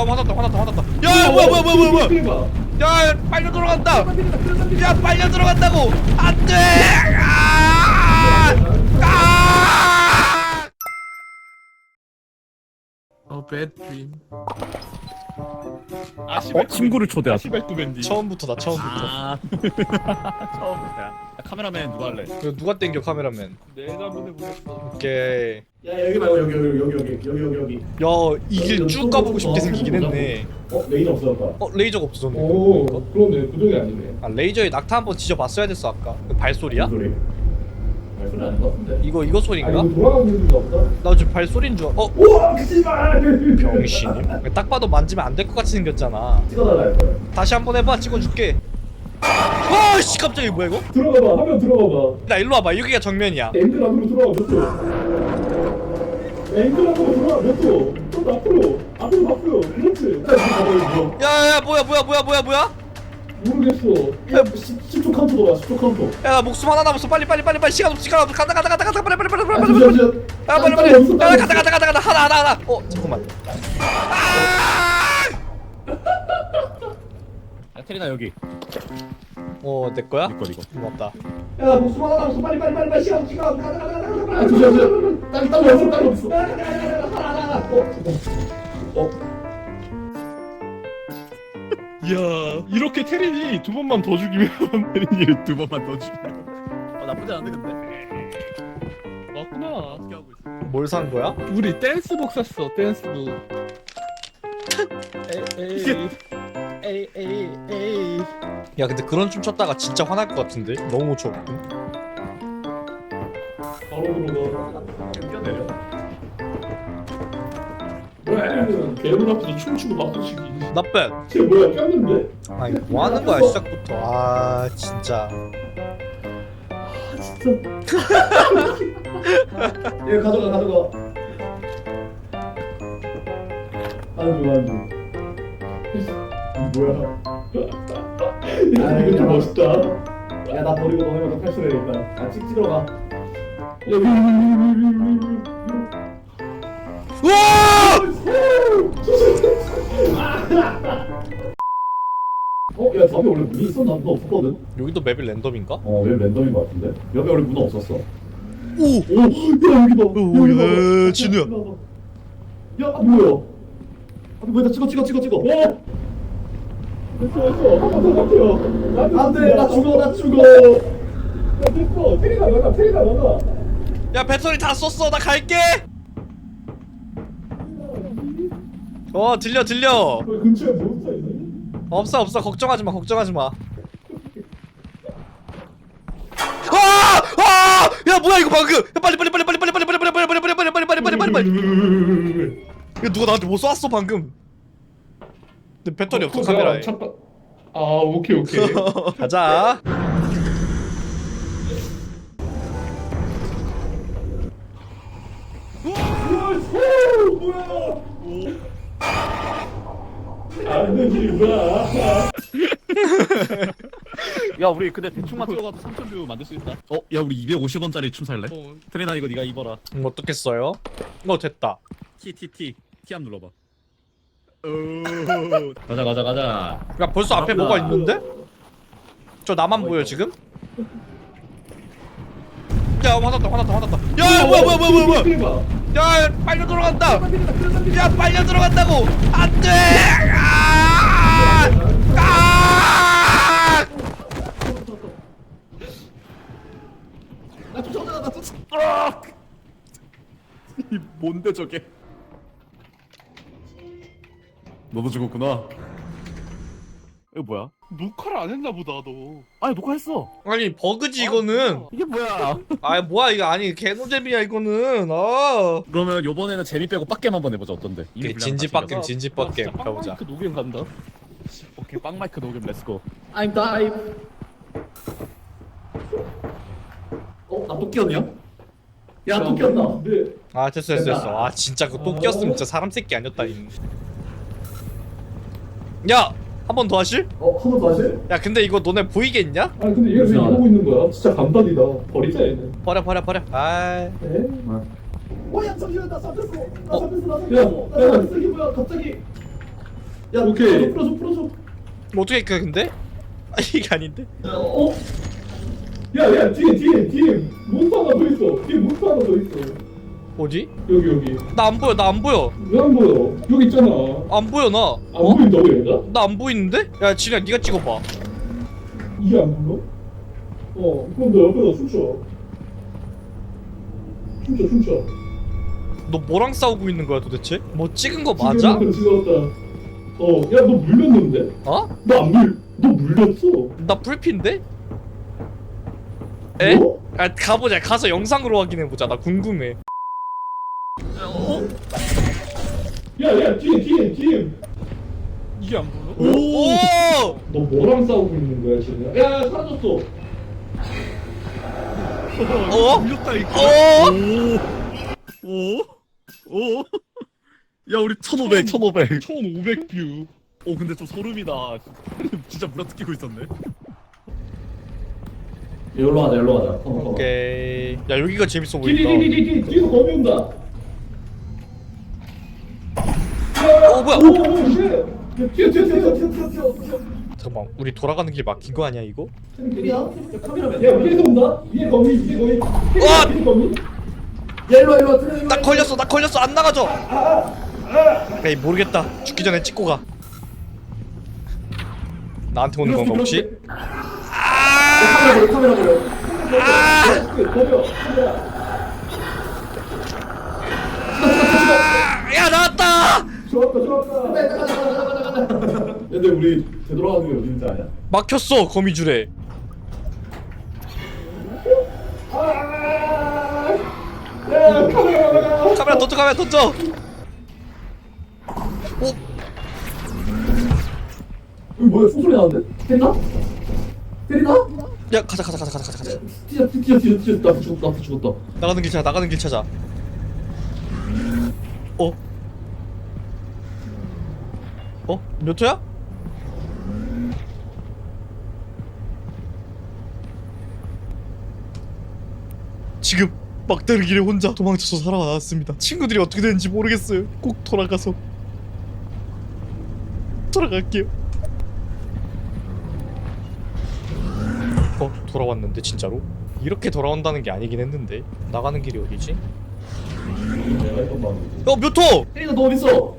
야 화났다 화났다 화났다. 야 뭐야 뭐야 뭐야 뭐야. 뭐야 야. 빨려 들어간다. 야 빨려 들어간다고. 안돼! 아! 아! 어 배드림 어? 친구를 초대하자 시발꾸벤디. 처음부터다 처음부터. 아. 처음부터야. 야, 카메라맨 누가 할래? 이거 누가 땡겨 카메라맨? 내가 한번 해보겠어 오케이. 야 여기 말고 여기 여기 여기 여기 여기 여기 여기. 야 이 길 쭉 가보고 싶게 생기긴 했네. 어 레이저 없어졌다 어 레이저가 없어졌네 오 그러네. 구동이 아니네. 아 레이저에 낙타 한번 지져봤어야 됐어 아까. 그 발소리야? 소리 말소리 아닌 것 같은데 이거 이거 아 소리인가? 없다? 나 지금 발소리인 줄 알... 어? 우와 씨발 병신이 딱 봐도 만지면 안 될 것 같이 생겼잖아 찍어달라 할 거야 다시 한 번 해봐 찍어줄게 아씨 깜짝이야 뭐야 이거? 들어가봐 화면 들어가봐 나 일로 와봐 여기가 정면이야 앵글 안으로 들어가 몇 도? 앵글 안으로 들어가 몇 도? 좀더 앞으로 앞으로 앞으로 그렇지 자 이거 봐봐 이거 야야 뭐야 뭐야 뭐야 뭐야 뭐야? 모르겠어 야 10 초 카운트 돌아 10초 카운트 야나 목숨 하나 남았어 빨리 빨리 빨리 빨리 시간 없어 시간 없어 간다 간다 간다 간다 빨리 빨리 빨리 아 빨리 빨리 야 빨리 빨리 야 간다 간다 간다 간다 하나 하나 하나 어 잠깐만 야 테리나 여기 어 내 거야? 니꺼 니꺼 고맙다 야 목숨 하나 남았어 빨리 빨리 빨리 빨리 시간 없어 시간 없어 가자 가자 가자 가자 아 잠시만 잠시만 딸 딸이 없어 딸이 없어 하나 하나 하나 어 어 이야 이렇게 테린이 두 번만 더 죽이면 테리니를 두 번만 더 주네 어 나쁘지 않은데 근데. 맞구나. 어떻게 하고 있어? 뭘 산 거야? 우리 댄스복 샀어 댄스복 에이 에이. 에이 에이 야 근데 그런 춤 췄다가 진짜 화날 것 같은데? 너무 못 춰. 바로 들어가 뛰어내려 뭐야 개문 앞에서 춤추고 막붙이기 나쁜 쟤 뭐야 꼈는데? 아니 뭐 하는 거야 시작부터. 아 진짜. 얘 가져가 가져가. 안줘 안줘 뭐야? 아, 이거 좀 멋있다. 야 나 버리고 너네 먼저 탈출해 일단. 아 찍, 찍으러 가. 우와! 어? 야 답이 원래 문이 있었나? 문 없었거든? 여기도 맵이 랜덤인가? 어, 왜 랜덤인 것 같은데? 여기 원래 문 없었어. 오! 오! 야, 여기다! 오, 여기다! 야, 진우야. 야, 아, 뭐야? 아, 뭐야, 찍어, 찍어, 찍어, 찍어! 어? 됐어 됐어 한번더 버텨 안 돼, 나 죽어, 나 죽어! 야 됐어 테리가 나가 테리가 나가 야 배터리 다 썼어 나 갈게 어 들려 들려 거기 근처에 몬스터 있니? 없어 없어 걱정하지 마 걱정하지 마 아! 아! 야 뭐야 이거 방금 야, 빨리 빨리 빨리 빨리 빨리 빨리 빨리 빨리 빨리 빨리 빨리 빨리 빨리 빨리 빨리 빨리 빨리 야 누가 나한테 뭐 쐈어 방금 근데 배터리 없어 카메라에 잠깐 아 오케이 오케이 가자 안 되지 뭐야 야 우리 근데 대충만 들어가도 3,000뷰 만들 수 있다 어? 야 우리 250원짜리 춤 살래? 어. 테리나 이거 네가 입어라 음, 어떻겠어요? 어 됐다 T T T T 한번 눌러봐 오 가자 가자 가자 야 벌써 앞에 뭐가 있는데? 저 나만 보여 지금? 야 화났다 화났다 화났다 야 뭐야 뭐야 뭐야 뭐야 뭐야 야 빨려 들어간다 야 빨려 들어간다고 안돼 아! 아! 아! 이 뭔데 저게 너도 죽었구나 이거 뭐야? 녹화를 안 했나 보다 너. 아니 녹화했어. 아니 버그지 이거는. 이게 뭐야? 아 뭐야 이거. 아니 개노잼이야 이거는. 아 그러면 요번에는 재미 빼고 빡겜 한번 해보자 어떤데? 이미 분량 진지 다 빡겜. 진지 빡겜 가보자. 그 녹음 간다. 오케이 빵 마이크 녹음 렛츠고 I'm dive! 어? 나또 끼었냐? 야, 또 끼었다! 네. 아 됐어 됐어 됐어. 아 진짜 그또 꼈으면 진짜 사람 새끼 아니었다 야 한 번 더 하실? 어? 한 번 더 하실? 야 근데 이거 너네 보이겠냐? 아니 근데 얘가 왜 이러고 있는 거야? 진짜 감단이다 버리자 얘는 버려 버려 버려 아 에? 어, 야, 잠시만, 나 잡혔어! 나 어? 잡혔어, 나 야, 잡혔어! 나 야. 잡혔어, 이게 뭐야, 갑자기! 야 오케이. 풀어줘 풀어줘 뭐 어떻게 그 근데? 아 이게 아닌데? 어? 야 야 뒤에 뒤에 뒤에 몬스터 하나 더 있어. 뒤에 몬스터 하나 더 있어. 어디? 여기 여기. 나 안 보여 나 안 보여 왜 안 보여? 여기 있잖아. 안 보여 나안 어? 보인다고 얘가? 나안 보이는데? 야 진우야 네가 찍어봐 이게 안 보여? 어 그럼 너 옆에다 춤춰. 춤춰 춤춰. 너 뭐랑 싸우고 있는 거야 도대체? 뭐 찍은 거 맞아? 지금 지금 어, 야, 너 물렸는데? 어? 너안 물, 너 물렸어. 나 풀피인데? 에? 뭐? 아 가보자 가서 영상으로 확인해보자 나 궁금해 야, 야, 뒤에, 뒤에, 뒤에. 이게 안 보여? 오! 너 뭐랑 싸우고 있는 거야, 지금? 야, 야, 사라졌어. 어? 물렸다 이거. 어? 오. 오. 야 우리 1500 1500 1500 뷰. 오 근데 좀 소름이다. 진짜 물어뜯기고 있었네. 여기로 가자 여기로 가자 컴온 컴온 오케이 야 여기가 재밌어 보인다 뒤, 뒤, 뒤, 뒤에서 거미 온다. 어 뭐야 튀어, 튀어, 튀어, 튀어, 튀어, 튀어. 잠깐만 우리 돌아가는 길 막힌 거 아니야 이거? 야 카메라맨 야, 위에서 온다? 위에 거미, 위에 거미. 와! 위에 거미. 야 일로와 일로와 들어 일로와 나 걸렸어 나 걸렸어 안 나가져 에이 모르겠다 죽기 전에 찍고 가 나한테 오는 건가 혹시? 카메라 보여 카메라 보여 아! 그, 거미야. 야 나왔다! 좋았다, 좋았다. 가자 가자 가자 가자 근데 우리 되돌아가는 게 어딘지 아냐? 막혔어 거미줄에 야, 카메라. 카메라 던져 카메라 던져 오 여기 뭐야 소리 나는데? 때리나? 때리나? 야 가자 가자 가자 가자 가자 가자 뛰어 뛰어 뛰어 뛰어 나 죽었다 나 죽었다 나가는 길 찾아 나가는 길 찾아 어? 어? 몇 호야? 지금 막다른 길에 혼자 도망쳐서 살아왔습니다 친구들이 어떻게 되는지 모르겠어요 꼭 돌아가서 돌아갈게요 어? 돌아왔는데 진짜로? 이렇게 돌아온다는 게 아니긴 했는데 나가는 길이 어디지? 마음이지 어몇 호! 때리나 너 어딨어?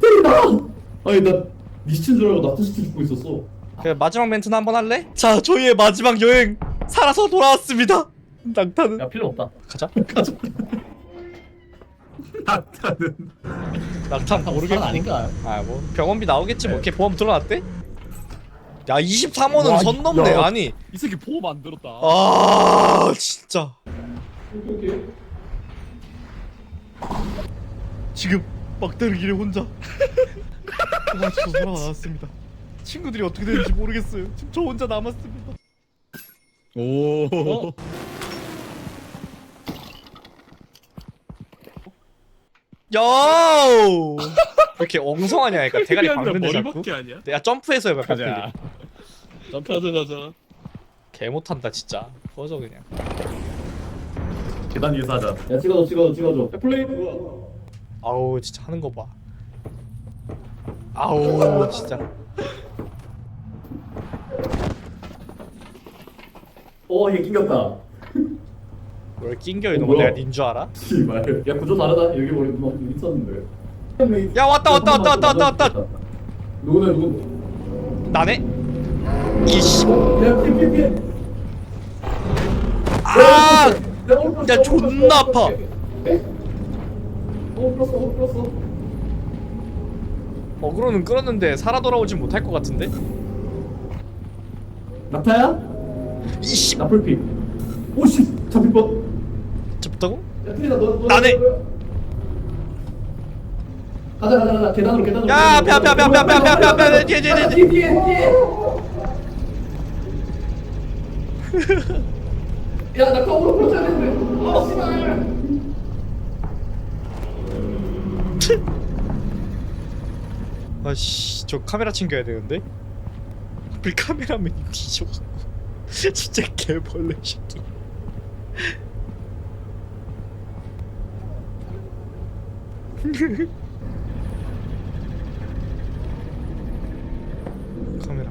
때리나! 아니 나니 시체인 줄 알고 나도 시체 죽고 있었어. 그래, 마지막 멘트는 한번 할래? 자 저희의 마지막 여행 살아서 돌아왔습니다. 낙타는. 야 필요 없다. 가자. 가자. 나타는. 낙타 모르겠고 아닌가? 아뭐 병원비 나오겠지 뭐. 걔 보험 들어놨대? 야 23원은 와, 선 넘네. 야. 아니. 이 새끼 보험 안 들었다. 아 진짜. 오케이, 오케이. 지금 막다른 길에 혼자 도망쳐서 살아왔습니다. 친구들이 어떻게 되는지 모르겠어요. 지금 저 혼자 남았습니다. 오. 야우 왜 이렇게 엉성하냐? 그러니까 대가리 박는데 자꾸? 머리밖에 아니야? 내가 점프해서 해봐 가자. 점프하자 가자. 개 못한다 진짜. 꺼져 그냥. 계단 위에서 하자. 야 찍어줘 찍어줘 찍어줘. 야, 플레이. 아우 진짜 하는 거 봐 아우 진짜 어 얘 낑겼다 뭘 낑겨 이놈아 뭐야? 내가 닌 줄 알아? 씨발 야 구조 다르다 여기 우리 누가 있었는데 야 왔다 왔다 왔다 왔다 왔다 왔다 누구네 누구 나네? 이씨 야 피해 피해 피해 아! 야, 존나 아파. 올 플러스 올 플러스 어그로는 끌었는데 살아 돌아오진 못할 것 같은데? 낙타야? 이씨 나풀피 오씨 잡힐 뻔 잡다고? 야, 트리나 너, 너 나네. 가자 가자 가자 계단으로 계단으로 야 앞에 앞에 앞에 앞에 앞에 앞에 앞에 앞에 앞에 뒤에 뒤에 뒤에 뒤에 뒤에 뒤에 야, 나 거꾸로 그렇지 않는데. 어, 씨발. 아씨 저 카메라 챙겨야 되는데? 하필 카메라맨이 뒤져갖고 진짜 개벌레 새끼 카메라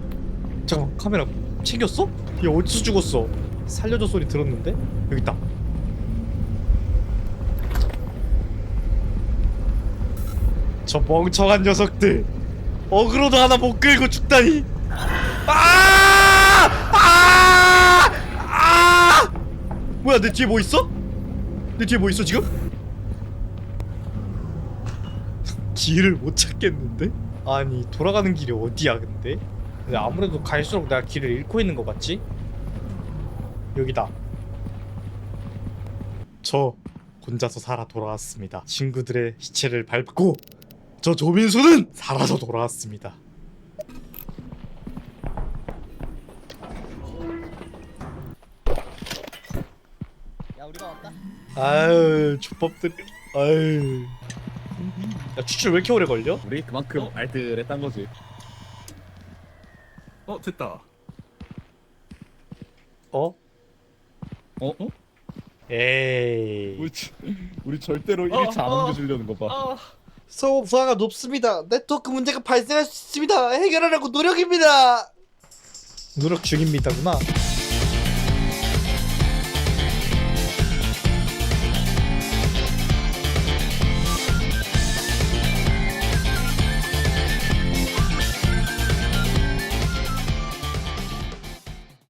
잠깐만 카메라 챙겼어? 얘 어디서 죽었어? 살려줘 소리 들었는데? 여기 있다 저 멍청한 녀석들 어그로도 하나 못 끌고 죽다니 아! 아! 아! 뭐야 내 뒤에 뭐 있어? 내 뒤에 뭐 있어 지금? 길을 못 찾겠는데? 아니 돌아가는 길이 어디야 근데? 근데 아무래도 갈수록 내가 길을 잃고 있는 것 같지? 여기다 저 혼자서 살아 돌아왔습니다 친구들의 시체를 밟고 저 조민수는 살아서 돌아왔습니다 야 우리가 왔다. 아유 족밥들 아유 야 추출 왜 이렇게 오래 걸려? 우리 그만큼 알뜰했단 거지. 어 됐다 어? 어? 어? 에이 우리 지- 우리 절대로 어, 1차 안 어. 옮겨주려는 거 봐. 소음수화가 높습니다. 네트워크 문제가 발생할 수 있습니다. 해결하려고 노력입니다. 노력 중입니다구나